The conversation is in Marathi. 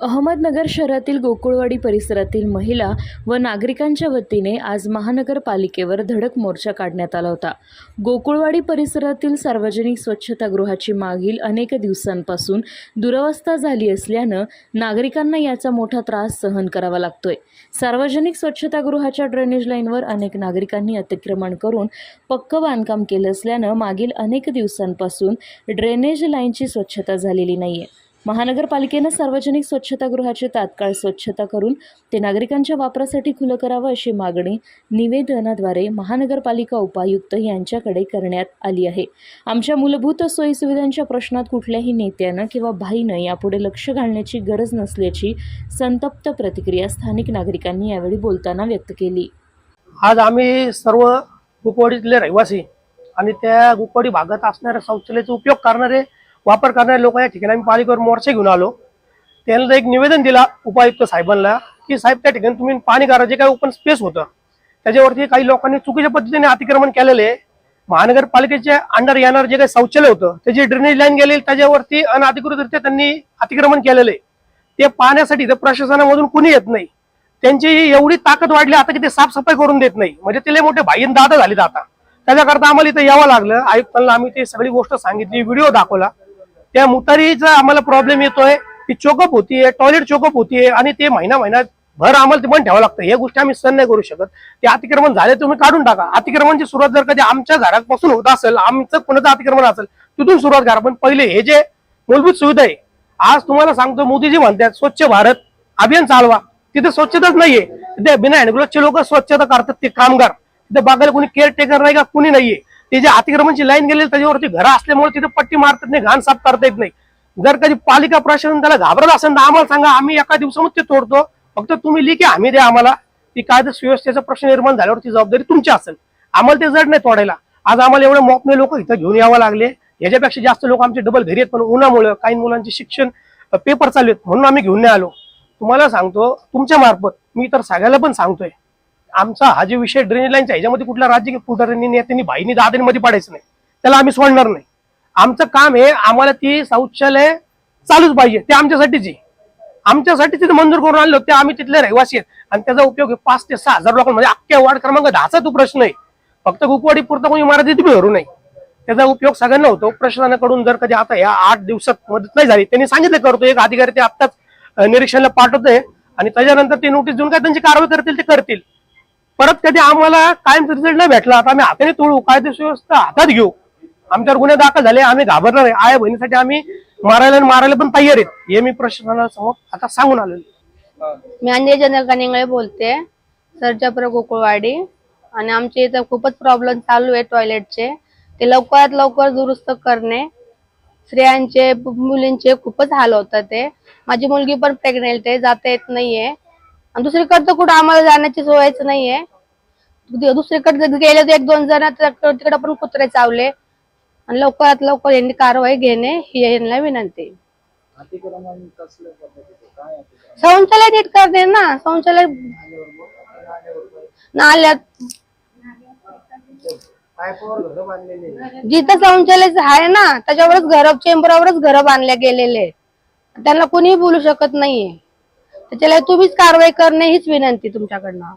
अहमदनगर शहरातील गोकुळवाडी परिसरातील महिला व नागरिकांच्या वतीने आज महानगरपालिकेवर धडक मोर्चा काढण्यात आला होता. गोकुळवाडी परिसरातील सार्वजनिक स्वच्छतागृहाची मागील अनेक दिवसांपासून दुरवस्था झाली असल्यानं नागरिकांना याचा मोठा त्रास सहन करावा लागतोय. सार्वजनिक स्वच्छतागृहाच्या ड्रेनेज लाईनवर अनेक नागरिकांनी अतिक्रमण करून पक्क बांधकाम केलं असल्यानं मागील अनेक दिवसांपासून ड्रेनेज लाईनची स्वच्छता झालेली नाही आहे महानगरपालिकेनं सार्वजनिक स्वच्छतागृहाची तात्काळ स्वच्छता करून ते नागरिकांच्या वापरासाठी खुलं करावं अशी मागणी निवेदनाद्वारे महानगरपालिका उपायुक्त यांच्याकडे करण्यात आली आहे. आमच्या मूलभूत सोयीसुविधांच्या प्रश्नात कुठल्याही नेत्यानं किंवा भाईनं यापुढे लक्ष घालण्याची गरज नसल्याची संतप्त प्रतिक्रिया स्थानिक नागरिकांनी यावेळी बोलताना व्यक्त केली. आज आम्ही सर्व गुकवाडीतले रहिवासी आणि त्या गुकवाडी भागात असणाऱ्या शौचालयाचा उपयोग करणारे वापर करणारे लोक या ठिकाणी आम्ही पालिकेवर मोर्चा घेऊन आलो. त्यांना एक निवेदन दिला उपायुक्त साहेबांना की साहेब त्या ठिकाणी तुम्ही पाणी करा जे काही ओपन स्पेस होतं त्याच्यावरती काही लोकांनी चुकीच्या पद्धतीने अतिक्रमण केलेले आहे. महानगरपालिकेच्या अंडर येणार जे काही शौचालय होतं त्याची ड्रेनेज लाईन गेलेली त्याच्यावरती अनधिकृतरित्या त्यांनी अतिक्रमण केलेलं आहे. ते पाहण्यासाठी तर प्रशासनामधून कुणी येत नाही. त्यांची एवढी ताकद वाढली आता की ते साफसफाई करून देत नाही. म्हणजे ते मोठे भाईन दादा झालेत आता. त्याच्याकरता आम्हाला इथं यावं लागलं. आयुक्तांना आम्ही ते सगळी गोष्ट सांगितली व्हिडिओ दाखवला. त्या मुतारीचा आम्हाला प्रॉब्लेम येतोय. ती चोकअप होतीये टॉयलेट चोकअप होतीये आणि ते महिना महिना भर आम्हाला ते पण ठेवावं लागतं. हे गोष्टी आम्ही सहन नाही करू शकत. ते अतिक्रमण झाले तुम्ही काढून टाका. अतिक्रमणची सुरुवात जर कधी आमच्या घरापासून होत असेल आमचं कोणाचं अतिक्रमण असेल तिथून सुरुवात करा. पण पहिले हे जे मूलभूत सुविधा आहे आज तुम्हाला सांगतो मोदीजी म्हणतात स्वच्छ भारत अभियान चालवा. तिथे स्वच्छताच नाहीये. तिथे बिना हँडग्लोव्हचे लोक स्वच्छता करतात ते कामगार. तिथे बघायला कोणी केअर टेकर नाही का? कुणी नाहीये. ते जे अतिक्रमणची लाईन गेली त्याच्यावरती घरं असल्यामुळे तिथे पट्टी मारतात नाही घाण साफ करता येत नाही. जर कधी पालिका प्रशासन त्याला घाबरत असेल तर आम्हाला सांगा आम्ही एका दिवसामध्ये ते तोडतो. फक्त तुम्ही लिखी हमी द्या आम्हाला. ती कायदा सुव्यवस्थेचा प्रश्न निर्माण झाल्यावर ती जबाबदारी तुमची असेल. आम्हाला ते जड नाही तोडायला. आज आम्हाला एवढे मोपने लोक इथं घेऊन यावं लागले. याच्यापेक्षा जास्त लोक आमचे डबल घरी आहेत पण उन्हामुळे काही मुलांचे शिक्षण पेपर चालू आहेत म्हणून आम्ही घेऊन नाही आलो. तुम्हाला सांगतो तुमच्या मार्फत मी तर सगळ्याला पण सांगतोय. आमचा हा जे विषय ड्रेनेज लाईनचा ह्याच्यामध्ये कुठला राज्य पुढाऱ्यांनी नेत्यांनी भाईनी दादांमध्ये पाडायचं नाही. त्याला आम्ही सोडणार नाही. आमचं काम हे आम्हाला ती शौचालय चालूच पाहिजे ते आमच्यासाठीच आहे. आमच्यासाठी तिथे मंजूर करून आणलं ते आम्ही तिथले रहिवासी आहेत. आणि त्याचा उपयोग पाच ते सहा हजार लोकांमध्ये म्हणजे अख्ख्या वार्ड क्रमांक दहाचा तो प्रश्न आहे. फक्त गुकवाडी पुरता कोणी इमारती तुम्ही भरू नये. त्याचा उपयोग सगळ्यांना होतो. प्रशासनाकडून जर कधी आता या आठ दिवसात मदत नाही झाली त्यांनी सांगितलं करतो. एक अधिकारी ते आत्ताच अं, पाठवत पाठवतोय. आणि त्याच्यानंतर ते नोटीस देऊन काय त्यांची कारवाई करतील ते करतील. परत कधी आम्हाला कायम रिझल्ट नाही भेटला. आता आम्ही हाताने तोडू. कायदेशीर व्यवस्था हातात घेऊ. आमच्यावर गुन्हे दाखल झाले. आम्ही घाबरणार नाही आया बहिणीसाठी आम्ही मारायला आणि मारायला पण तयार आहेत. हे मी प्रशासनासमोर आता सांगून आलेलो मी अंजय जनरल निंगळे बोलते. सरजापुर गोकुळवाडी. आणि आमच्या इथं खूपच प्रॉब्लेम चालू आहे टॉयलेटचे ते लवकरात लवकर दुरुस्त करणे. स्त्रियांचे मुलींचे खूपच हाल होतात ते. माझी मुलगी पण प्रेग्नेंट आहे. जाता येत नाहीये. आणि दुसरीकडे कुठं आम्हाला जाण्याची सोयच नाहीये. दुसरीकडं दुसरीकडे गेले तर एक दोन जण तिकडे पण कुत्रे चावले. आणि लवकरात लवकर यांनी कारवाई घेणे ही यांना विनंती. शौचालय नीट करते ना. शौचालय नाल्यात. जिथं शौचालय आहे ना त्याच्यावरच घर चेंबरावरच घर बांधल्या गेलेले त्यांना कोणीही बोलू शकत नाहीये. त्याच्याला तुम्हीच कारवाई करणे हीच विनंती तुमच्याकडनं.